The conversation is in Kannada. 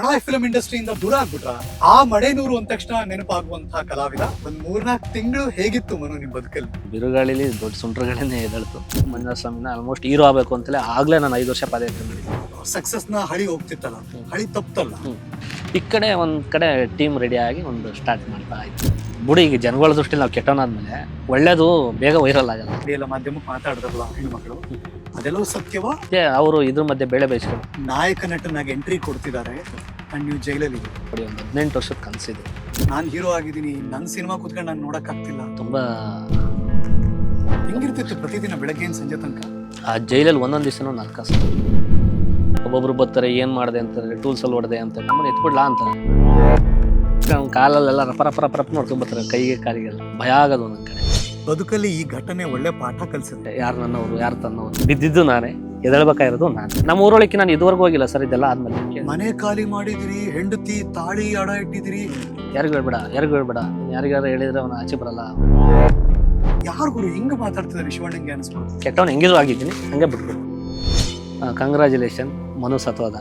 ಕನ್ನಡ ಫಿಲಂ ಇಂಡಸ್ಟ್ರಿಯಿಂದ ದೂರ ಆಗ್ಬಿಟ್ರ? ಆ ಮಡೆನೂರು ಅಂದ ತಕ್ಷಣ ನೆನಪಾಗುವಂತಹ ಕಲಾವಿದ. ಒಂದ್ ಮೂರ್ನಾಲ್ಕು ತಿಂಗಳು ಹೇಗಿತ್ತು ಮನು ನಿಮ್ ಬದುಕಲ್ಲಿ? ಬಿರುಗಾಳಿಲಿ ದೊಡ್ಡ ಸುಂಟ್ರಗಳಿಂದ ಎದಳ್ತು. ಮಂಜುನಾಥ ಸ್ವಾಮಿನ ಆಲ್ಮೋಸ್ಟ್ ಹೀರೋ ಆಗಬೇಕು ಅಂತಲೇ ಆಗ್ಲೇ ನಾನು ಐದು ವರ್ಷ ಪಾದಯಾತ್ರೆ ಮಾಡಿದ್ದೆ. ಸಕ್ಸಸ್ನ ಹಳಿ ಹೋಗ್ತಿತ್ತಲ್ಲ ಹಳಿ ತಪ್ಪಲ್ಲ ಈ ಕಡೆ ಒಂದ್ ಕಡೆ ಟೀಮ್ ರೆಡಿ ಆಗಿ ಒಂದು ಸ್ಟಾರ್ಟ್ ಮಾಡ್ತಾ ಇತ್ತು ಬುಡಿ ಈಗ ಜನಗಳ ದೃಷ್ಟಿಲಿ ನಾವು ಕೆಟ್ಟವನಾದ್ಮೇಲೆ ಒಳ್ಳೇದು ಬೇಗ ವೈರಲ್ ಆಗಲ್ಲ. ಎಲ್ಲ ಮಾಧ್ಯಮಕ್ಕೆ ಮಾತಾಡಿದ್ರಲ್ಲ ಹೆಣ್ಮಕ್ಳು ಅದೆಲ್ಲವೂ ಸತ್ಯವಾ? ಮತ್ತೆ ಅವರು ಇದ್ರ ಮಧ್ಯೆ ಬೆಳೆ ಬೇಯಿಸ್ಕೊಂಡು ನಾಯಕ ನಟನಾಗಿ ಎಂಟ್ರಿ ಕೊಡ್ತಿದ್ದಾರೆ ಅಂಡ್ ನೀವು ಜೈಲಲ್ಲಿ ನೋಡಿ ಒಂದು ಹದಿನೆಂಟು ವರ್ಷದ ಕನಸಿದೆ. ನಾನು ಹೀರೋ ಆಗಿದ್ದೀನಿ ನನ್ನ ಸಿನಿಮಾ ಕೂತ್ಕೊಂಡು ನಾನು ನೋಡೋಕ್ಕಾಗ್ತಿಲ್ಲ. ತುಂಬಾ ಹೆಂಗಿರ್ತಿತ್ತು ಪ್ರತಿದಿನ ಬೆಳಗ್ಗೆ ಸಂಜೆ ತನಕ? ಆ ಜೈಲಲ್ಲಿ ಒಂದೊಂದು ದಿವಸನೂ ನಾಲ್ಕು ಕಾಸು ಒಬ್ಬೊಬ್ರು ಬರ್ತಾರೆ ಏನು ಮಾಡಿದೆ ಅಂತಾರೆ ಟೂಲ್ಸಲ್ಲಿ ಹೊಡೆದೆ ಅಂತ ನಮ್ಮನ್ನ ಎತ್ಬಿಡ್ಲಾ ಅಂತಾರೆ. ಅವ್ನ್ ಕಾಲಲ್ಲೆಲ್ಲ ರಪ ರಪ ರಪ ನೋಡ್ಕೊಂಬರ್ತಾರೆ ಕೈಗೆ ಕಾಲಿಗೆಲ್ಲ. ಭಯ ಆಗೋದು ಒಂದೊಂದು ಕಡೆ. ಬದುಕಲ್ಲಿ ಈ ಘಟನೆ ಒಳ್ಳೆ ಪಾಠ ಕಲಿಸುತ್ತೆ ಯಾರು ನನ್ನವರು ಯಾರು ತನ್ನವರು? ಬಿದ್ದಿದ್ದು ನಾನೇ ಎದಳ್ಬೇಕಾಗಿರೋದು ನಾನು. ನಮ್ಮ ಊರೊಳಕ್ಕೆ ನಾನು ಇದುವರೆಗೂ ಹೋಗಿಲ್ಲ ಸರ್ ಇದೆಲ್ಲ ಆದ್ಮೇಲೆ ಮನೆ ಖಾಲಿ ಮಾಡಿದಿರಿ ಹೆಂಡತಿ ತಾಳಿ ಅಡ ಇಟ್ಟಿದಿರಿ. ಯಾರಿಗೂ ಹೇಳ್ಬೇಡ ಯಾರಿಗೂ ಹೇಳ್ಬೇಡ. ಯಾರಿಗಾರು ಹೇಳಿದ್ರೆ ಅವನ ಆಚೆ ಬರಲ್ಲ. ಯಾರು ಗುರು ಹಿಂಗ ಮಾತಾಡ್ತಿದ್ದಾರೆ ಶಿವಣ್ಣಂಗೆ ಅನ್ಸ್ಬೋದು? ಕೆಟ್ಟವನು ಹೆಂಗಿದ್ರು ಆಗಿದ್ದೀನಿ ಹಂಗೆ ಬಿಟ್ಬಿಡು. ಕಂಗ್ರ್ಯಾಚುಲೇಷನ್ ಮನು ಸತ್ವದ